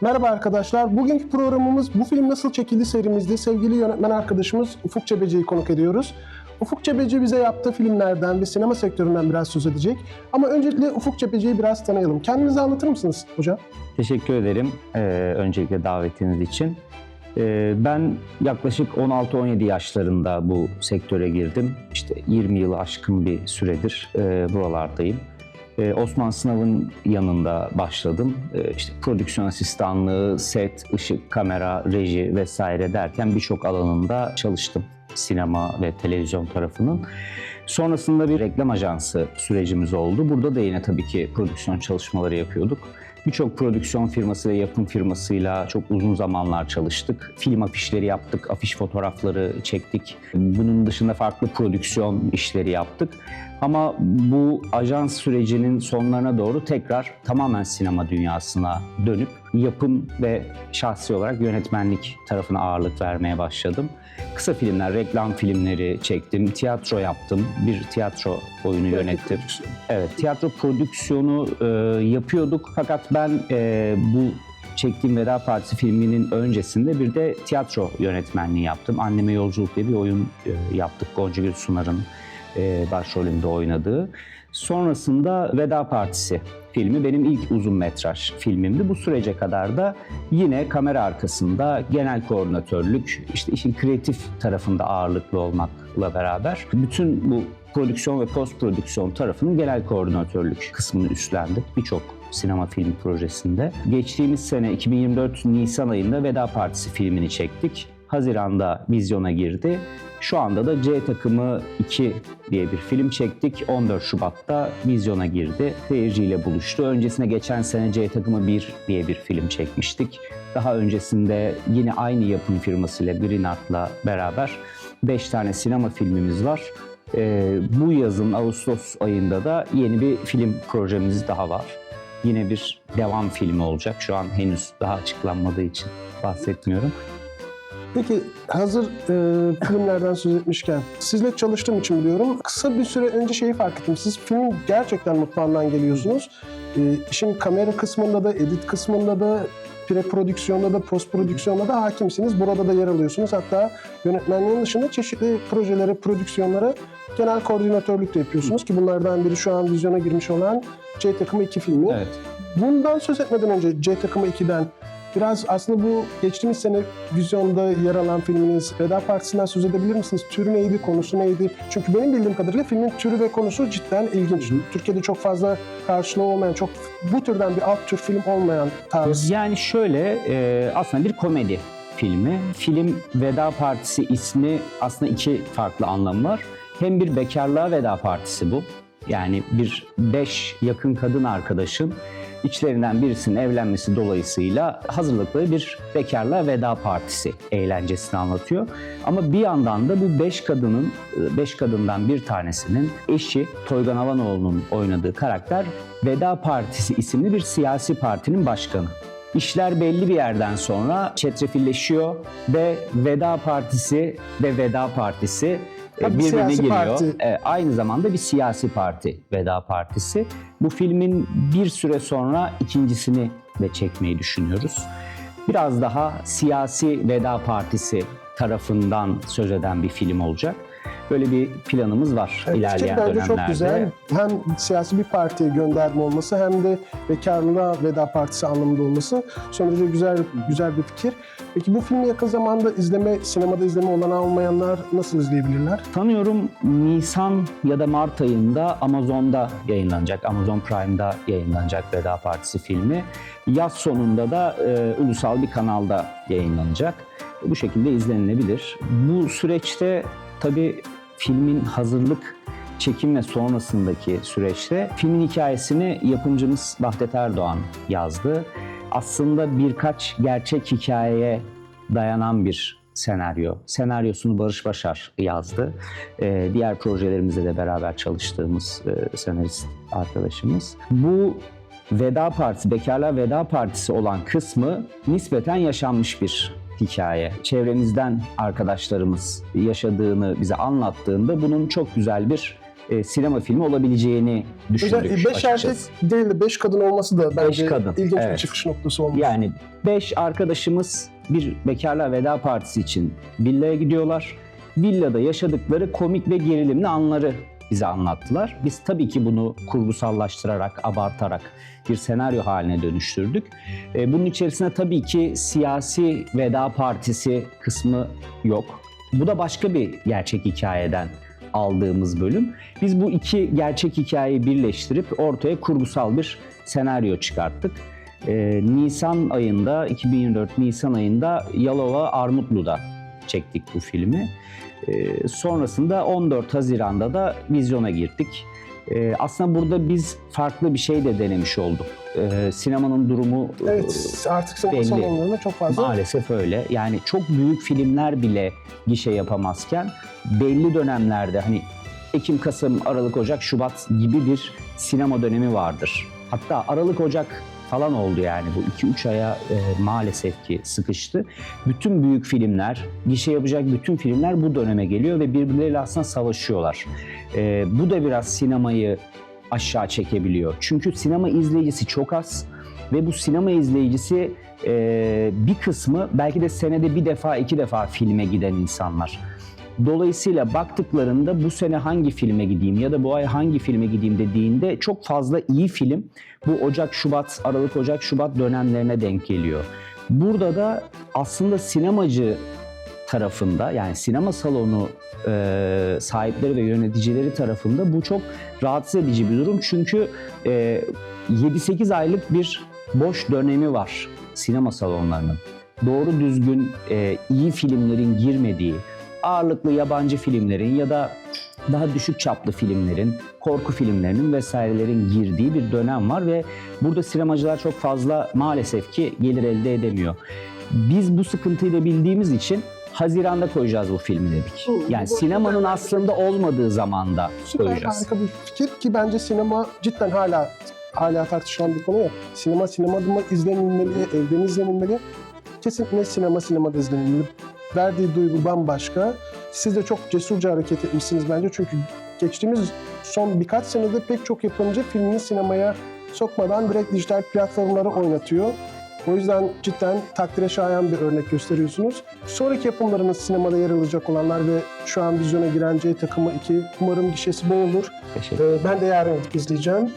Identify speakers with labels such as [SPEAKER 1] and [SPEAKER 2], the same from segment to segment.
[SPEAKER 1] Merhaba arkadaşlar. Bugünkü programımız Bu Film Nasıl Çekildi serimizde sevgili yönetmen arkadaşımız Ufuk Cebeci'yi konuk ediyoruz. Ufuk Cebeci bize yaptığı filmlerden ve sinema sektöründen biraz söz edecek. Ama öncelikle Ufuk Cebeci'yi biraz tanıyalım. Kendinizi anlatır mısınız hocam?
[SPEAKER 2] Teşekkür ederim e, öncelikle davetiniz için. E, ben yaklaşık 16-17 yaşlarında bu sektöre girdim. İşte 20 yılı aşkın bir süredir e, buralardayım. E, Osman Sınav'ın yanında başladım. E, işte prodüksiyon asistanlığı, set, ışık, kamera, reji vesaire derken birçok alanında çalıştım. Sinema ve televizyon tarafının. Sonrasında bir reklam ajansı sürecimiz oldu. Burada da yine tabii ki prodüksiyon çalışmaları yapıyorduk. Birçok prodüksiyon firması ve yapım firmasıyla çok uzun zamanlar çalıştık. Film afişleri yaptık, afiş fotoğrafları çektik. Bunun dışında farklı prodüksiyon işleri yaptık. Ama bu ajans sürecinin sonlarına doğru tekrar tamamen sinema dünyasına dönüp yapım ve şahsi olarak yönetmenlik tarafına ağırlık vermeye başladım. Kısa filmler, reklam filmleri çektim, tiyatro yaptım, bir tiyatro oyunu yönettim. Evet, tiyatro prodüksiyonu e, yapıyorduk fakat ben e, bu çektiğim Veda Partisi filminin öncesinde bir de tiyatro yönetmenliği yaptım. Anneme Yolculuk diye bir oyun e, yaptık. Gonca Gül Sunar'ın e, başrolünde oynadığı. Sonrasında Veda Partisi filmi benim ilk uzun metraj filmimdi. Bu sürece kadar da yine kamera arkasında genel koordinatörlük, işte işin kreatif tarafında ağırlıklı olmakla beraber bütün bu prodüksiyon ve post prodüksiyon tarafının genel koordinatörlük kısmını üstlendik birçok sinema film projesinde. Geçtiğimiz sene 2024 Nisan ayında Veda Partisi filmini çektik. Haziran'da vizyona girdi. Şu anda da C Takımı 2 diye bir film çektik. 14 Şubat'ta vizyona girdi. Seyirciyle buluştu. Öncesine geçen sene C Takımı 1 diye bir film çekmiştik. Daha öncesinde yine aynı yapım firmasıyla Green Art'la beraber 5 tane sinema filmimiz var. Ee, bu yazın Ağustos ayında da yeni bir film projemiz daha var. Yine bir devam filmi olacak. Şu an henüz daha açıklanmadığı için bahsetmiyorum.
[SPEAKER 1] Peki hazır e, filmlerden söz etmişken sizle çalıştığım için biliyorum. Kısa bir süre önce şeyi fark ettim. Siz filmin gerçekten mutfağından geliyorsunuz. E, işin kamera kısmında da, edit kısmında da, pre-prodüksiyonda da, post-prodüksiyonda da hakimsiniz. Burada da yer alıyorsunuz. Hatta yönetmenliğin dışında çeşitli projelere, prodüksiyonlara genel koordinatörlük de yapıyorsunuz ki bunlardan biri şu an vizyona girmiş olan C Takımı 2 filmi.
[SPEAKER 2] Evet.
[SPEAKER 1] Bundan söz etmeden önce C Takımı 2'den biraz aslında bu geçtiğimiz sene vizyonda yer alan filminiz Veda Partisi'nden söz edebilir misiniz? Türü neydi, konusu neydi? Çünkü benim bildiğim kadarıyla filmin türü ve konusu cidden ilginç. Türkiye'de çok fazla karşılığı olmayan, çok bu türden bir alt tür film olmayan tarz.
[SPEAKER 2] Yani şöyle e, aslında bir komedi filmi. Film Veda Partisi ismi aslında iki farklı anlamı var. Hem bir bekarlığa veda partisi bu. Yani bir beş yakın kadın arkadaşın içlerinden birisinin evlenmesi dolayısıyla hazırlıkları bir bekarlığa veda partisi eğlencesini anlatıyor. Ama bir yandan da bu beş kadının, beş kadından bir tanesinin eşi Toygan Havanoğlu'nun oynadığı karakter Veda Partisi isimli bir siyasi partinin başkanı. İşler belli bir yerden sonra çetrefilleşiyor ve Veda Partisi ve Veda Partisi e,
[SPEAKER 1] Ha, bir
[SPEAKER 2] birbirine giriyor.
[SPEAKER 1] parti.
[SPEAKER 2] E, aynı zamanda bir siyasi parti Veda Partisi. Bu filmin bir süre sonra ikincisini de çekmeyi düşünüyoruz. Biraz daha siyasi Veda Partisi tarafından söz eden bir film olacak. Böyle bir planımız var
[SPEAKER 1] Evet,
[SPEAKER 2] ilerleyen
[SPEAKER 1] bence
[SPEAKER 2] dönemlerde.
[SPEAKER 1] çok güzel. Hem siyasi bir partiye gönderme olması hem de bekarlığa veda partisi anlamında olması son derece güzel güzel bir fikir. Peki bu filmi yakın zamanda izleme, sinemada izleme olanağı olmayanlar nasıl izleyebilirler?
[SPEAKER 2] Sanıyorum Nisan ya da Mart ayında Amazon'da yayınlanacak. Amazon Prime'da yayınlanacak Veda Partisi filmi. Yaz sonunda da e, ulusal bir kanalda yayınlanacak. Bu şekilde izlenilebilir. Bu süreçte tabii filmin hazırlık çekim ve sonrasındaki süreçte filmin hikayesini yapımcımız Vahdet Erdoğan yazdı. Aslında birkaç gerçek hikayeye dayanan bir senaryo. Senaryosunu Barış Başar yazdı. Ee, diğer projelerimizde de beraber çalıştığımız e, senarist arkadaşımız. Bu Veda Partisi, Bekarlar Veda Partisi olan kısmı nispeten yaşanmış bir hikaye. Çevremizden arkadaşlarımız yaşadığını bize anlattığında bunun çok güzel bir e, sinema filmi olabileceğini düşündük
[SPEAKER 1] Özellikle 5 erkek
[SPEAKER 2] açıkçası.
[SPEAKER 1] değil de 5 kadın olması da bence
[SPEAKER 2] kadın,
[SPEAKER 1] ilginç bir
[SPEAKER 2] evet.
[SPEAKER 1] çıkış noktası olmuş.
[SPEAKER 2] Yani beş arkadaşımız bir bekarlığa veda partisi için villaya gidiyorlar. Villada yaşadıkları komik ve gerilimli anları bize anlattılar. Biz tabii ki bunu kurgusallaştırarak, abartarak bir senaryo haline dönüştürdük. E, Bunun içerisinde tabii ki siyasi veda partisi kısmı yok. Bu da başka bir gerçek hikayeden aldığımız bölüm. Biz bu iki gerçek hikayeyi birleştirip ortaya kurgusal bir senaryo çıkarttık. Ee, Nisan ayında, 2024 Nisan ayında Yalova Armutlu'da çektik bu filmi. Ee, sonrasında 14 Haziran'da da vizyona girdik. Ee, aslında burada biz farklı bir şey de denemiş olduk. Ee, sinemanın durumu
[SPEAKER 1] Evet artık sinema
[SPEAKER 2] belli.
[SPEAKER 1] salonlarında çok fazla
[SPEAKER 2] Maalesef öyle. Yani çok büyük filmler bile gişe yapamazken belli dönemlerde hani Ekim, Kasım, Aralık, Ocak, Şubat gibi bir sinema dönemi vardır. Hatta Aralık, Ocak falan oldu yani bu 2-3 aya e, maalesef ki sıkıştı. Bütün büyük filmler, gişe yapacak bütün filmler bu döneme geliyor ve birbirleriyle aslında savaşıyorlar. E, bu da biraz sinemayı aşağı çekebiliyor. Çünkü sinema izleyicisi çok az ve bu sinema izleyicisi e, bir kısmı belki de senede bir defa iki defa filme giden insanlar. Dolayısıyla baktıklarında bu sene hangi filme gideyim ya da bu ay hangi filme gideyim dediğinde çok fazla iyi film bu Ocak, Şubat, Aralık, Ocak, Şubat dönemlerine denk geliyor. Burada da aslında sinemacı tarafında yani sinema salonu e, sahipleri ve yöneticileri tarafında bu çok rahatsız edici bir durum. Çünkü e, 7-8 aylık bir boş dönemi var sinema salonlarının. Doğru düzgün e, iyi filmlerin girmediği, ağırlıklı yabancı filmlerin ya da daha düşük çaplı filmlerin, korku filmlerinin vesairelerin girdiği bir dönem var ve burada sinemacılar çok fazla maalesef ki gelir elde edemiyor. Biz bu sıkıntıyı da bildiğimiz için Haziran'da koyacağız bu filmi dedik.
[SPEAKER 1] Hı,
[SPEAKER 2] Yani sinemanın aslında olmadığı zamanda
[SPEAKER 1] Süper
[SPEAKER 2] koyacağız.
[SPEAKER 1] harika bir fikir ki bence sinema cidden hala hala tartışılan bir konu ya. Sinema sinemada mı izlenilmeli, evden izlenilmeli. Kesinlikle sinema sinemada izlenilmeli. Verdiği duygu bambaşka. Siz de çok cesurca hareket etmişsiniz bence çünkü geçtiğimiz son birkaç senede pek çok yapımcı filmini sinemaya sokmadan direkt dijital platformlara oynatıyor. O yüzden cidden takdire şayan bir örnek gösteriyorsunuz. Sonraki yapımlarınız sinemada yer alacak olanlar ve şu an vizyona giren C takımı 2 umarım gişesi bol olur. Ee, ben de yarın izleyeceğim.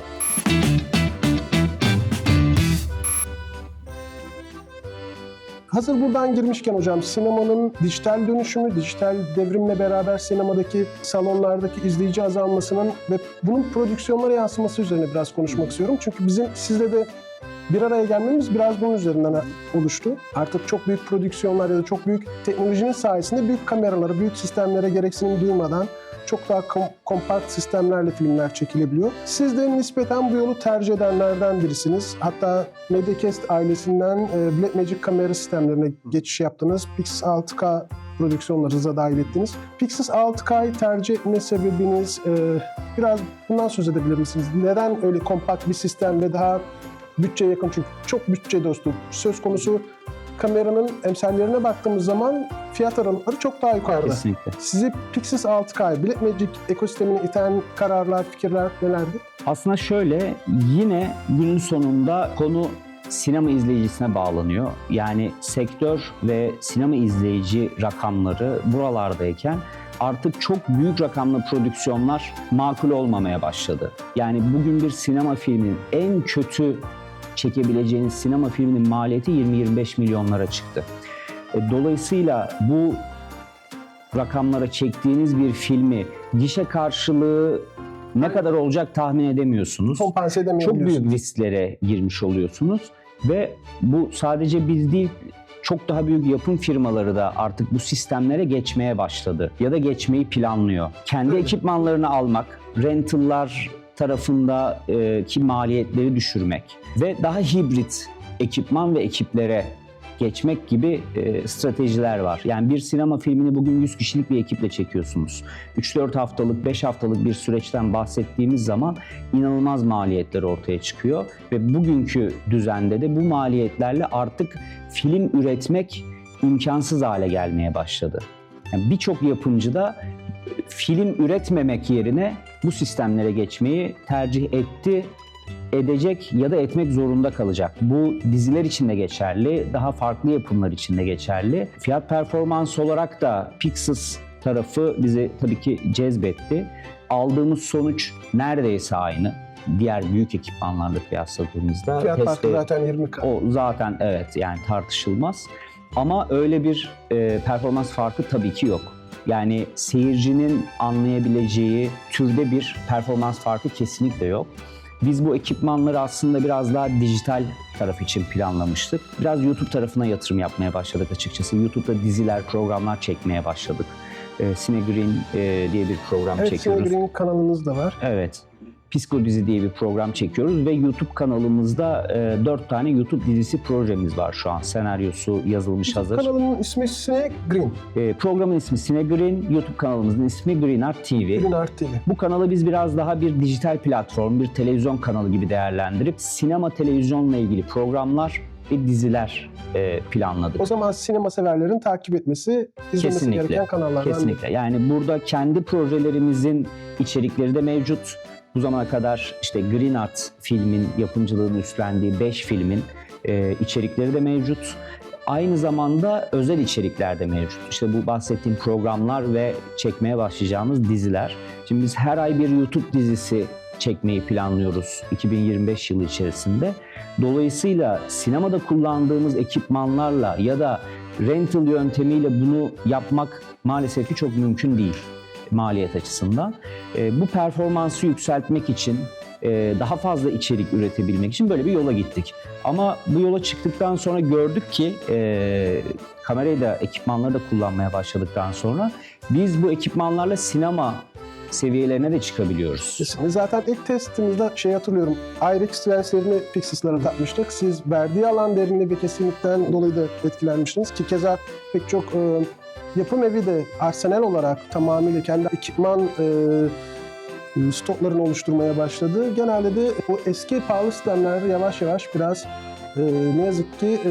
[SPEAKER 1] Hazır buradan girmişken hocam sinemanın dijital dönüşümü, dijital devrimle beraber sinemadaki salonlardaki izleyici azalmasının ve bunun prodüksiyonlara yansıması üzerine biraz konuşmak istiyorum. Çünkü bizim sizle de bir araya gelmemiz biraz bunun üzerinden oluştu. Artık çok büyük prodüksiyonlar ya da çok büyük teknolojinin sayesinde büyük kameralara, büyük sistemlere gereksinim duymadan çok daha kom- kompakt sistemlerle filmler çekilebiliyor. Siz de nispeten bu yolu tercih edenlerden birisiniz. Hatta Mediacast ailesinden e, Blackmagic kamera sistemlerine geçiş yaptınız. Pixis 6K prodüksiyonlarınıza dahil ettiniz. Pixis 6K'yı tercih etme sebebiniz e, biraz bundan söz edebilir misiniz? Neden öyle kompakt bir sistem ve daha bütçeye yakın çünkü çok bütçe dostu. Söz konusu kameranın emsallerine baktığımız zaman fiyat aralıkları çok daha yukarıda.
[SPEAKER 2] Kesinlikle.
[SPEAKER 1] Sizi Pixis 6K, Blackmagic ekosistemine iten kararlar, fikirler nelerdi?
[SPEAKER 2] Aslında şöyle yine günün sonunda konu sinema izleyicisine bağlanıyor. Yani sektör ve sinema izleyici rakamları buralardayken artık çok büyük rakamlı prodüksiyonlar makul olmamaya başladı. Yani bugün bir sinema filminin en kötü çekebileceğiniz sinema filminin maliyeti 20-25 milyonlara çıktı. E, Dolayısıyla bu rakamlara çektiğiniz bir filmi gişe karşılığı ne kadar olacak tahmin edemiyorsunuz.
[SPEAKER 1] Kompanse
[SPEAKER 2] Çok
[SPEAKER 1] edemeyebiliyorsunuz.
[SPEAKER 2] büyük risklere girmiş oluyorsunuz ve bu sadece biz değil çok daha büyük yapım firmaları da artık bu sistemlere geçmeye başladı ya da geçmeyi planlıyor. Kendi ekipmanlarını almak, rental'lar tarafında e, maliyetleri düşürmek ve daha hibrit ekipman ve ekiplere geçmek gibi e, stratejiler var. Yani bir sinema filmini bugün 100 kişilik bir ekiple çekiyorsunuz. 3-4 haftalık, 5 haftalık bir süreçten bahsettiğimiz zaman inanılmaz maliyetler ortaya çıkıyor ve bugünkü düzende de bu maliyetlerle artık film üretmek imkansız hale gelmeye başladı. Yani birçok yapımcı da film üretmemek yerine bu sistemlere geçmeyi tercih etti, edecek ya da etmek zorunda kalacak. Bu diziler için de geçerli, daha farklı yapımlar için de geçerli. Fiyat performans olarak da Pixels tarafı bizi tabii ki cezbetti. Aldığımız sonuç neredeyse aynı. Diğer büyük ekipmanlarla kıyasladığımızda.
[SPEAKER 1] Fiyat farkı zaten 20K.
[SPEAKER 2] o zaten evet yani tartışılmaz. Ama öyle bir e, performans farkı tabii ki yok. Yani seyircinin anlayabileceği türde bir performans farkı kesinlikle yok. Biz bu ekipmanları aslında biraz daha dijital taraf için planlamıştık. Biraz YouTube tarafına yatırım yapmaya başladık açıkçası. YouTube'da diziler, programlar çekmeye başladık. E, Green e, diye bir program
[SPEAKER 1] Evet,
[SPEAKER 2] çekiyoruz.
[SPEAKER 1] Sinegrin kanalınız da var.
[SPEAKER 2] Evet. Psiko dizi diye bir program çekiyoruz ve YouTube kanalımızda e, 4 tane YouTube dizisi projemiz var şu an. Senaryosu yazılmış hazır.
[SPEAKER 1] Kanalının ismi Sine Green.
[SPEAKER 2] E, programın ismi Cine Green, YouTube kanalımızın ismi Green Art TV.
[SPEAKER 1] Green Art TV.
[SPEAKER 2] Bu kanalı biz biraz daha bir dijital platform, bir televizyon kanalı gibi değerlendirip sinema televizyonla ilgili programlar ve diziler e, planladık.
[SPEAKER 1] O zaman sinema severlerin takip etmesi, izlemesi
[SPEAKER 2] Kesinlikle.
[SPEAKER 1] gereken kanallardan.
[SPEAKER 2] Kesinlikle. Yani burada kendi projelerimizin içerikleri de mevcut. Bu zamana kadar işte Green Art filmin yapımcılığını üstlendiği 5 filmin e, içerikleri de mevcut. Aynı zamanda özel içerikler de mevcut. İşte bu bahsettiğim programlar ve çekmeye başlayacağımız diziler. Şimdi biz her ay bir YouTube dizisi çekmeyi planlıyoruz 2025 yılı içerisinde. Dolayısıyla sinemada kullandığımız ekipmanlarla ya da rental yöntemiyle bunu yapmak maalesef ki çok mümkün değil maliyet açısından. E, bu performansı yükseltmek için, e, daha fazla içerik üretebilmek için böyle bir yola gittik. Ama bu yola çıktıktan sonra gördük ki e, kamerayı da ekipmanları da kullanmaya başladıktan sonra biz bu ekipmanlarla sinema seviyelerine de çıkabiliyoruz.
[SPEAKER 1] Zaten ilk testimizde şey hatırlıyorum. IRX lenslerini Pixels'lara takmıştık. Siz verdiği alan derinliği ve kesinlikten dolayı da etkilenmiştiniz. Ki keza pek çok e, yapım evi de arsenal olarak tamamıyla kendi ekipman e, stoklarını oluşturmaya başladı. Genelde de o eski pahalı sistemler yavaş yavaş biraz e, ne yazık ki e,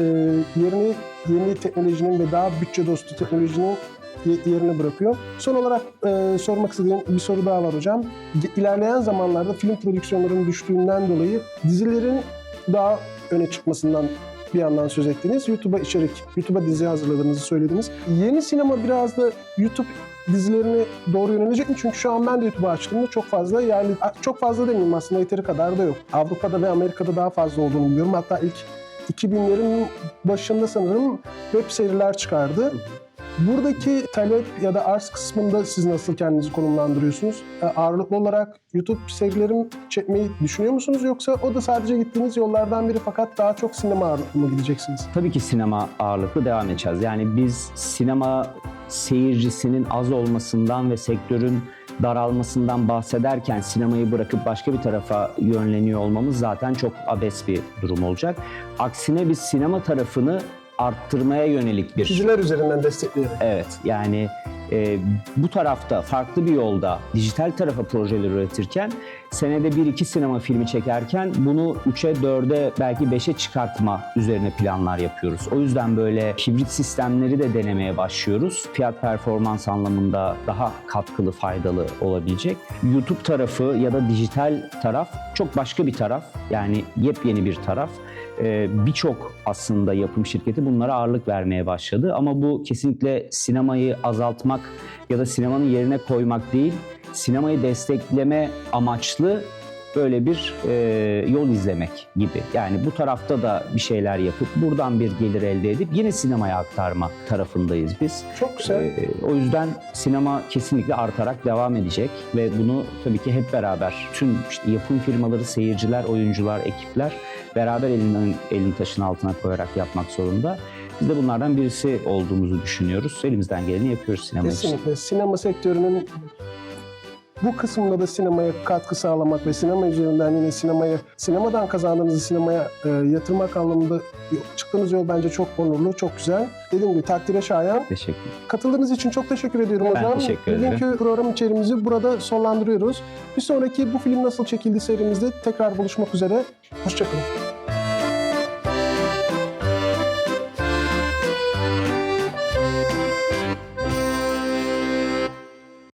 [SPEAKER 1] yerini yeni teknolojinin ve daha bütçe dostu teknolojinin ye- yerine bırakıyor. Son olarak e, sormak istediğim bir soru daha var hocam. İlerleyen zamanlarda film prodüksiyonlarının düştüğünden dolayı dizilerin daha öne çıkmasından bir yandan söz ettiniz. YouTube'a içerik, YouTube'a dizi hazırladığınızı söylediniz. Yeni sinema biraz da YouTube dizilerine doğru yönelecek mi? Çünkü şu an ben de YouTube'u açtığımda çok fazla yerli, çok fazla demeyeyim aslında yeteri kadar da yok. Avrupa'da ve Amerika'da daha fazla olduğunu biliyorum. Hatta ilk 2000'lerin başında sanırım web seriler çıkardı. Buradaki talep ya da arz kısmında siz nasıl kendinizi konumlandırıyorsunuz? E, Ağırlıklı olarak YouTube serilerim çekmeyi düşünüyor musunuz yoksa o da sadece gittiğiniz yollardan biri fakat daha çok sinema ağırlıklı mı gideceksiniz?
[SPEAKER 2] Tabii ki sinema ağırlıklı devam edeceğiz. Yani biz sinema seyircisinin az olmasından ve sektörün daralmasından bahsederken sinemayı bırakıp başka bir tarafa yönleniyor olmamız zaten çok abes bir durum olacak. Aksine biz sinema tarafını arttırmaya yönelik bir
[SPEAKER 1] Diziler üzerinden destekleyerek.
[SPEAKER 2] Evet yani e, bu tarafta farklı bir yolda dijital tarafa projeler üretirken senede bir iki sinema filmi çekerken bunu 3'e 4'e belki 5'e çıkartma üzerine planlar yapıyoruz. O yüzden böyle hibrit sistemleri de denemeye başlıyoruz. Fiyat performans anlamında daha katkılı, faydalı olabilecek. YouTube tarafı ya da dijital taraf çok başka bir taraf. Yani yepyeni bir taraf. Ee, birçok aslında yapım şirketi bunlara ağırlık vermeye başladı. Ama bu kesinlikle sinemayı azaltmak ya da sinemanın yerine koymak değil, sinemayı destekleme amaçlı böyle bir e, yol izlemek gibi. Yani bu tarafta da bir şeyler yapıp buradan bir gelir elde edip yine sinemaya aktarma tarafındayız biz.
[SPEAKER 1] Çok güzel.
[SPEAKER 2] Ee, o yüzden sinema kesinlikle artarak devam edecek ve bunu tabii ki hep beraber tüm işte yapım firmaları, seyirciler, oyuncular, ekipler beraber elinin, elini taşın altına koyarak yapmak zorunda. Biz de bunlardan birisi olduğumuzu düşünüyoruz. Elimizden geleni yapıyoruz sinema için.
[SPEAKER 1] Kesinlikle. Sinema sektörünün bu kısmında da sinemaya katkı sağlamak ve sinema üzerinden yine sinemaya, sinemadan kazandığınızı sinemaya e, yatırmak anlamında çıktığınız yol bence çok onurlu, çok güzel. Dediğim gibi takdire şayan.
[SPEAKER 2] Teşekkür
[SPEAKER 1] Katıldığınız için çok teşekkür ediyorum
[SPEAKER 2] Ben
[SPEAKER 1] hocam.
[SPEAKER 2] teşekkür ederim.
[SPEAKER 1] Bugünkü program içeriğimizi burada sonlandırıyoruz. Bir sonraki bu film nasıl çekildi serimizde tekrar buluşmak üzere. Hoşçakalın.